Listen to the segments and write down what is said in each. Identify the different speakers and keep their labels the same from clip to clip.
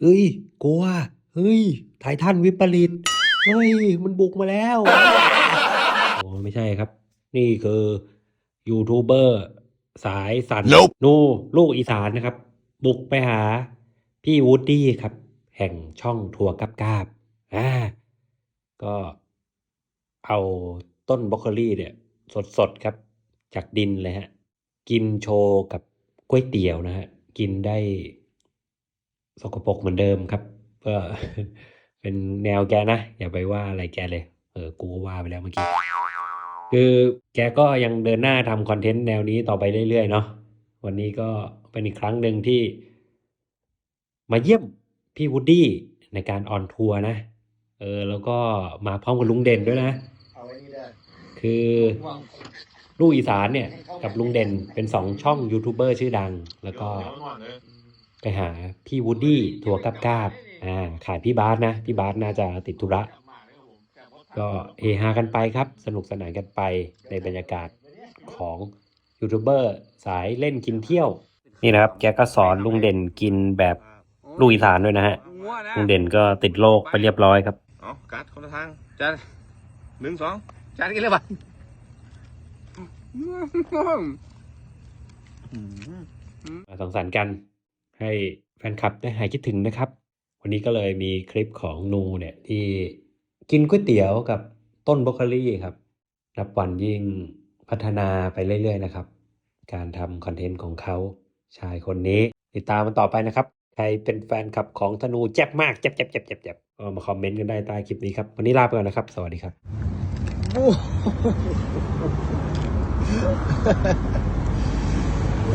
Speaker 1: เอ้ยกลัวเฮ้ยไททันวิปริตเฮ้ยมันบุกมาแล้วโอ้ไม่ใช่ครับ นี่คือยูทูบเบอร์สายสัน
Speaker 2: Nope
Speaker 1: นูลูกอีสานนะครับ บุกไปหา พี่วูดดี้ครับ แห่งช่องทัวร์กับกาบอ่าก็เอาต้นบรอกโคลี่เนี่ย สดๆครับ จากดินเลยฮะ กินโชว์กับก๋วยเตี๋ยวนะฮะ กินได้ สกปรกเหมือนเดิมครับก็เป็นแนวแกนะ อย่าไปว่าอะไรแกเลย เออกูก็ว่าไปแล้วเมื่อกี้ คือแกก็ยังเดินหน้าทำคอนเทนต์แนวนี้ต่อไปเรื่อยๆเนาะวันนี้ก็เป็นอีกครั้งหนึ่งที่ มาเยี่ยมพี่วูดดี้ในการออนทัวร์นะ เออ แล้วก็มาพร้อมกับลุงเด่นด้วยนะ คือลูกอีสานเนี่ย กับลุงเด่นเป็นสองช่องยูทูบเบอร์ชื่อดัง แล้วก็ ไปหาพี่วูดดี้ทัวร์กับกาบอ่าขายพี่บาสนะ พี่บาสน่าจะติดธุระ ก็เฮฮากันไปครับ สนุกสนานกันไปในบรรยากาศของยูทูบเบอร์สายเล่นกินเที่ยว นี่นะครับ แกก็สอนลุงเด่นกินแบบลูกอีสานด้วยนะฮะลุงเด่นก็ติดโรคไปเรียบร้อยครับ
Speaker 2: เอากัดคนละทางจานหนึ่งสอง
Speaker 3: จานกินเลยป่ะ
Speaker 1: มาสังสรรค์กัน ให้แฟนคลับได้หายคิดถึงนะครับ วันนี้ก็เลยมีคลิปของนูเนี่ยที่กินก๋วยเตี๋ยวกับต้นบรอกโคลี่ครับนับวันยิ่งพัฒนาไปเรื่อยๆนะครับ การทำคอนเทนต์ของเขาชายคนนี้ ติดตามมันต่อไปนะครับ ใครเป็นแฟนคลับของธนูเจ็บมากเจ็บเจ็บเจ็บเจ็บเจ็บก็มาคอมเมนต์กันได้ใต้คลิปนี้ครับ วันนี้ลาไปก่อนนะครับ สวัสดีครับ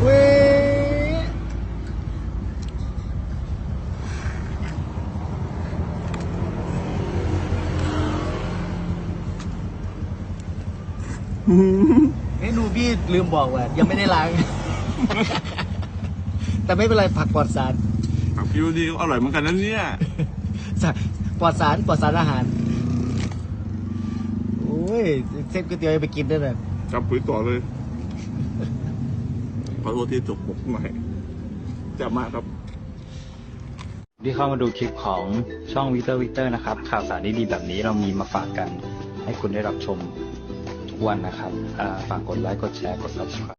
Speaker 3: เเมนูพี่ลืมบอกว่ายังไม่ได้ล้าง แต่ไม่เป็นไรผักปลอดสาร
Speaker 2: ผักพิวดีก็อร่อยเหมือนกันนะเนี่ย
Speaker 3: สะปลอดสารปลอดสารอาหาร โอ้ยเส้นก๋วยเตี๋ยวไปกินได้เลย
Speaker 2: จับปุ๋ยต่อเลยขอโทษที่จกปกหน่อยจะมากครับ
Speaker 4: ที่เข้ามาดูคลิปของช่องวิเตอร์วิเตอร์นะครับ ข่าวสารดีๆแบบนี้เรามีมาฝากกันให้คุณได้รับชมทุก วันนะครับ ฝากกดไลค์ กดแชร์ กด subscribe